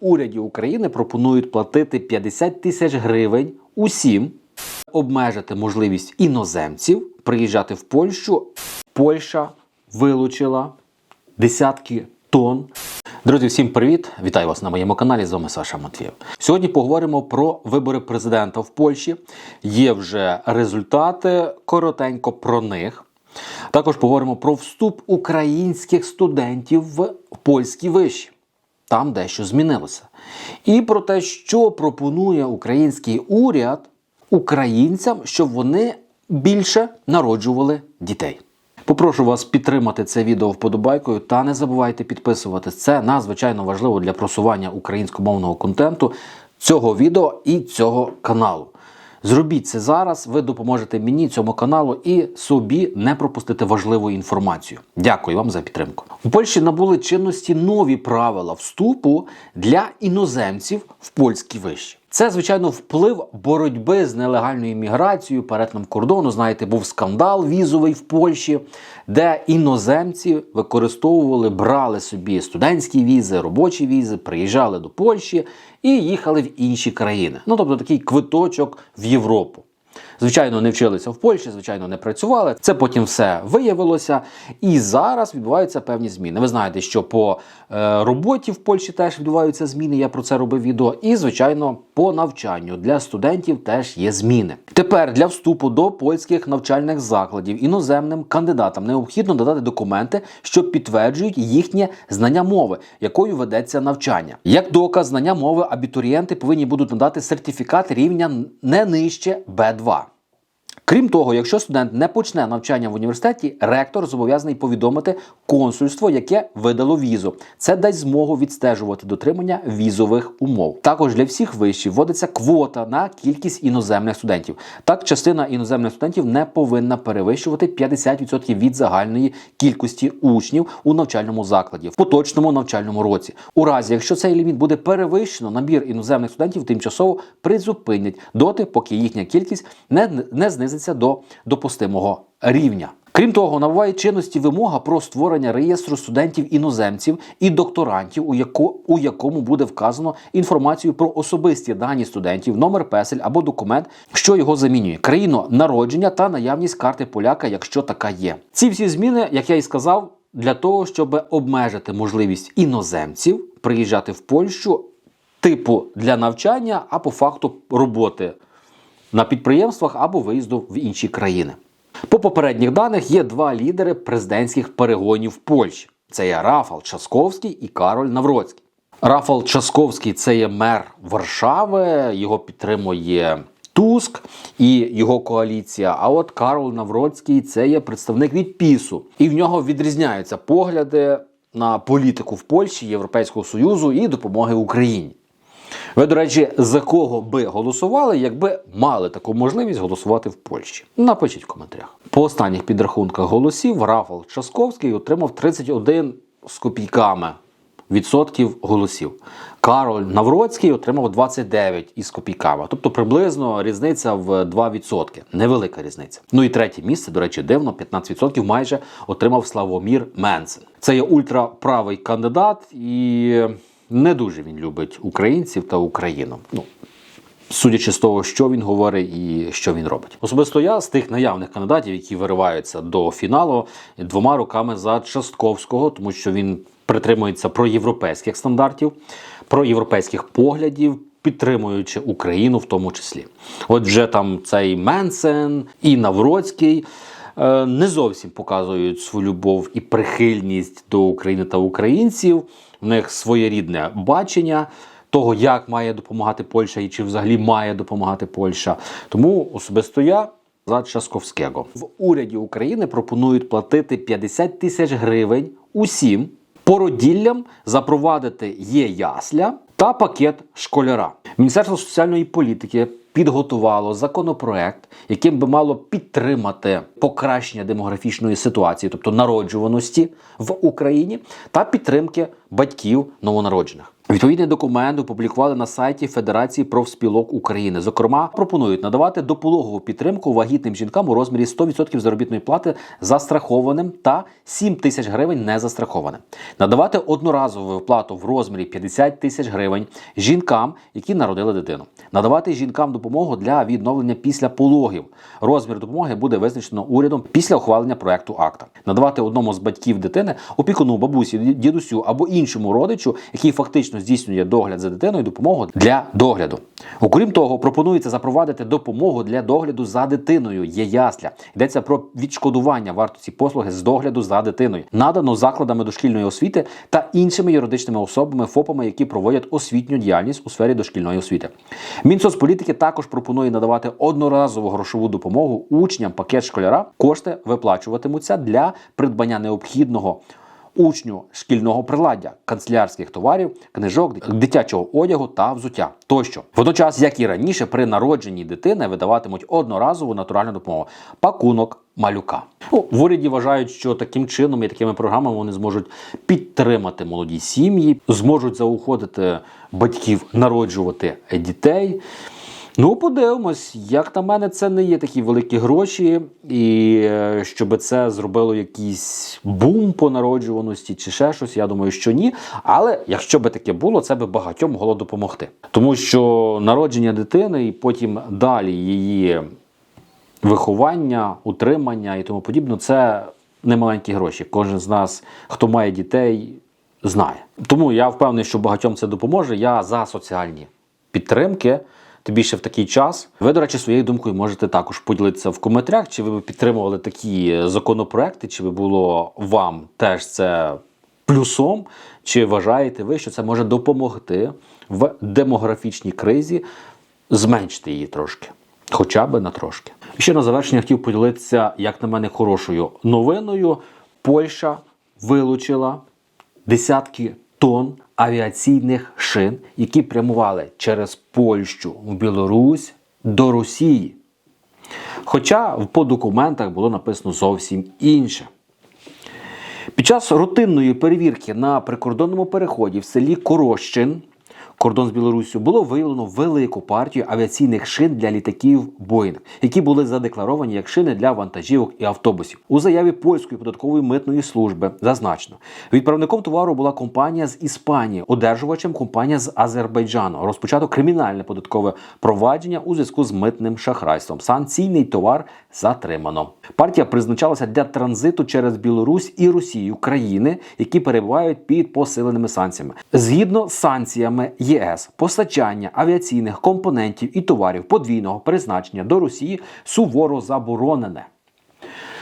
Уряді України пропонують платити 50 тисяч гривень усім, обмежити можливість іноземців приїжджати в Польщу. Польща вилучила десятки тонн. Друзі, всім привіт! Вітаю вас на моєму каналі. З вами Саша Матвєв. Сьогодні поговоримо про вибори президента в Польщі. Є вже результати, коротенько про них. Також поговоримо про вступ українських студентів в польські виші. Там дещо змінилося. І про те, що пропонує український уряд українцям, щоб вони більше народжували дітей. Попрошу вас підтримати це відео вподобайкою та не забувайте підписуватись. Це надзвичайно важливо для просування українськомовного контенту цього відео і цього каналу. Зробіть це зараз, ви допоможете мені, цьому каналу і собі не пропустити важливу інформацію. Дякую вам за підтримку. У Польщі набули чинності нові правила вступу для іноземців в польські виші. Це, звичайно, вплив боротьби з нелегальною міграцією, перетином кордону. Знаєте, був скандал візовий в Польщі, де іноземці використовували, брали собі студентські візи, робочі візи, приїжджали до Польщі і їхали в інші країни. Ну тобто такий квиточок в Європу. Звичайно, не вчилися в Польщі, звичайно, не працювали. Це потім все виявилося. І зараз відбуваються певні зміни. Ви знаєте, що по е, роботі в Польщі теж відбуваються зміни. Я про це робив відео. І, звичайно, по навчанню для студентів теж є зміни. Тепер для вступу до польських навчальних закладів іноземним кандидатам необхідно додати документи, що підтверджують їхнє знання мови, якою ведеться навчання. Як доказ знання мови, абітурієнти повинні будуть надати сертифікат рівня не нижче Б2. Крім того, якщо студент не почне навчання в університеті, ректор зобов'язаний повідомити консульство, яке видало візу. Це дасть змогу відстежувати дотримання візових умов. Також для всіх вишів вводиться квота на кількість іноземних студентів. Так, частина іноземних студентів не повинна перевищувати 50% від загальної кількості учнів у навчальному закладі в поточному навчальному році. У разі, якщо цей ліміт буде перевищено, набір іноземних студентів тимчасово призупинять доти, поки їхня кількість не, не знизиться до допустимого рівня. Крім того, набуває чинності вимога про створення реєстру студентів-іноземців і докторантів, у, яко, у якому буде вказано інформацію про особисті дані студентів, номер песель або документ, що його замінює, країну народження та наявність карти поляка, якщо така є. Ці всі зміни, як я і сказав, для того, щоб обмежити можливість іноземців приїжджати в Польщу, типу для навчання, а по факту роботи на підприємствах або виїзду в інші країни. По попередніх даних є два лідери президентських перегонів в Польщі: це є Рафал Часковський і Кароль Навроцький. Рафал Часковський це є мер Варшави, його підтримує Туск і його коаліція. А от Карол Навроцький це є представник від Пісу, і в нього відрізняються погляди на політику в Польщі, Європейського Союзу і допомоги Україні. Ви, до речі, за кого би голосували, якби мали таку можливість голосувати в Польщі? Напишіть в коментарях. По останніх підрахунках голосів Рафал Часковський отримав 31 з копійками відсотків голосів. Кароль Навроцький отримав 29 із копійками, тобто приблизно різниця в 2%. Невелика різниця. Ну і третє місце, до речі, дивно, 15% майже отримав Славомір Менсен. Це є ультраправий кандидат і не дуже він любить українців та Україну. Ну, судячи з того, що він говорить і що він робить. Особисто я з тих наявних кандидатів, які вириваються до фіналу, двома руками за Частковського, тому що він притримується проєвропейських стандартів, проєвропейських поглядів. Підтримуючи Україну в тому числі, от вже там цей Менсен і Навроцький е, не зовсім показують свою любов і прихильність до України та українців. В них своєрідне бачення того, як має допомагати Польща і чи взагалі має допомагати Польща. Тому особисто я за Часковського в уряді України пропонують платити 50 тисяч гривень усім породіллям запровадити є ясля та пакет школяра. Міністерство соціальної політики підготувало законопроект, яким би мало підтримати покращення демографічної ситуації, тобто народжуваності в Україні, та підтримки батьків новонароджених. Відповідний документ опублікували на сайті Федерації профспілок України. Зокрема, пропонують надавати допологову підтримку вагітним жінкам у розмірі 100% заробітної плати застрахованим та 7 тисяч гривень незастрахованим. Надавати одноразову виплату в розмірі 50 тисяч гривень жінкам, які народили дитину. Надавати жінкам допомогу для відновлення після пологів. Розмір допомоги буде визначено урядом після ухвалення проекту акта. Надавати одному з батьків дитини, опікуну, бабусі, дідусю або іншому родичу, який фактично здійснює догляд за дитиною, допомогу для догляду. Окрім того, пропонується запровадити допомогу для догляду за дитиною. Є ясля. Йдеться про відшкодування вартості послуги з догляду за дитиною, надано закладами дошкільної освіти та іншими юридичними особами, ФОПами, які проводять освітню діяльність у сфері дошкільної освіти. Мінсоцполітики також пропонує надавати одноразову грошову допомогу учням пакет школяра. Кошти виплачуватимуться для придбання необхідного учню шкільного приладдя, канцелярських товарів, книжок, дитячого одягу та взуття тощо. Водночас, як і раніше, при народженні дитини видаватимуть одноразову натуральну допомогу пакунок малюка. Ну, в уряді вважають, що таким чином і такими програмами вони зможуть підтримати молоді сім'ї, зможуть заохотити батьків народжувати дітей. Ну, подивимось, як на мене, це не є такі великі гроші, і е, щоб це зробило якийсь бум по народжуваності чи ще щось, я думаю, що ні. Але якщо би таке було, це би багатьом могло допомогти. Тому що народження дитини і потім далі її виховання, утримання і тому подібне, це не маленькі гроші. Кожен з нас, хто має дітей, знає. Тому я впевнений, що багатьом це допоможе. Я за соціальні підтримки. Тим більше в такий час. Ви, до речі, своєю думкою можете також поділитися в коментарях, чи ви б підтримували такі законопроекти, чи би було вам теж це плюсом, чи вважаєте ви, що це може допомогти в демографічній кризі зменшити її трошки, хоча б на трошки. Ще на завершення хотів поділитися, як на мене, хорошою новиною. Польща вилучила десятки тонн авіаційних шин, які прямували через Польщу в Білорусь до Росії. Хоча по документах було написано зовсім інше. Під час рутинної перевірки на прикордонному переході в селі Корощин, кордон з Білоруссю, було виявлено велику партію авіаційних шин для літаків Боїнг, які були задекларовані як шини для вантажівок і автобусів. У заяві польської податкової митної служби зазначено, відправником товару була компанія з Іспанії, одержувачем компанія з Азербайджану. Розпочато кримінальне податкове провадження у зв'язку з митним шахрайством. Санкційний товар затримано. Партія призначалася для транзиту через Білорусь і Росію країни, які перебувають під посиленими санкціями. Згідно з санкціями ЄС, постачання авіаційних компонентів і товарів подвійного призначення до Росії суворо заборонене.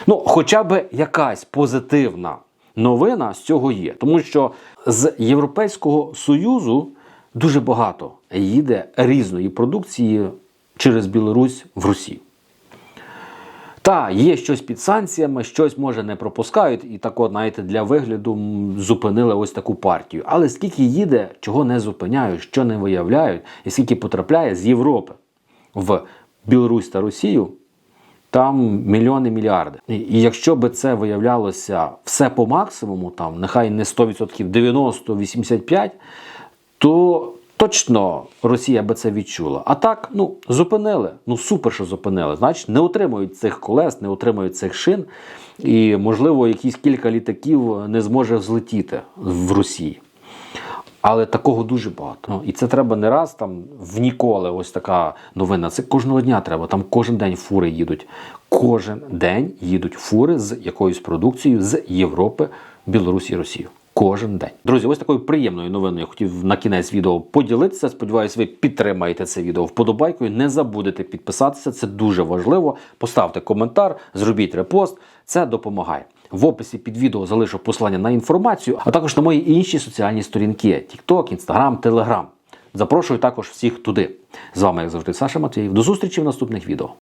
Ну, хоча б якась позитивна новина з цього є, тому що з Європейського Союзу дуже багато їде різної продукції через Білорусь в Росію. Та, є щось під санкціями, щось може не пропускають, і так от, знаєте, для вигляду зупинили ось таку партію. Але скільки їде, чого не зупиняють, що не виявляють, і скільки потрапляє з Європи в Білорусь та Росію, там мільйони мільярди. І, якщо би це виявлялося все по максимуму, там нехай не 100%, 90-85%, то точно Росія би це відчула. А так, ну, зупинили. Ну, супер, що зупинили. Значить, не отримують цих колес, не отримують цих шин. І, можливо, якісь кілька літаків не зможе взлетіти в Росії. Але такого дуже багато. Ну, І це треба не раз там в ніколи. Ось така новина. Це кожного дня треба. Там кожен день фури їдуть. Кожен день їдуть фури з якоюсь продукцією з Європи, Білорусі і Росію. Кожен день. Друзі, ось такою приємною новиною хотів на кінець відео поділитися. Сподіваюсь, ви підтримаєте це відео вподобайкою. Не забудете підписатися, це дуже важливо. Поставте коментар, зробіть репост, це допомагає. В описі під відео залишу посилання на інформацію, а також на мої інші соціальні сторінки: TikTok, Instagram, Telegram. Запрошую також всіх туди. З вами, як завжди, Саша Матвіїв. До зустрічі в наступних відео.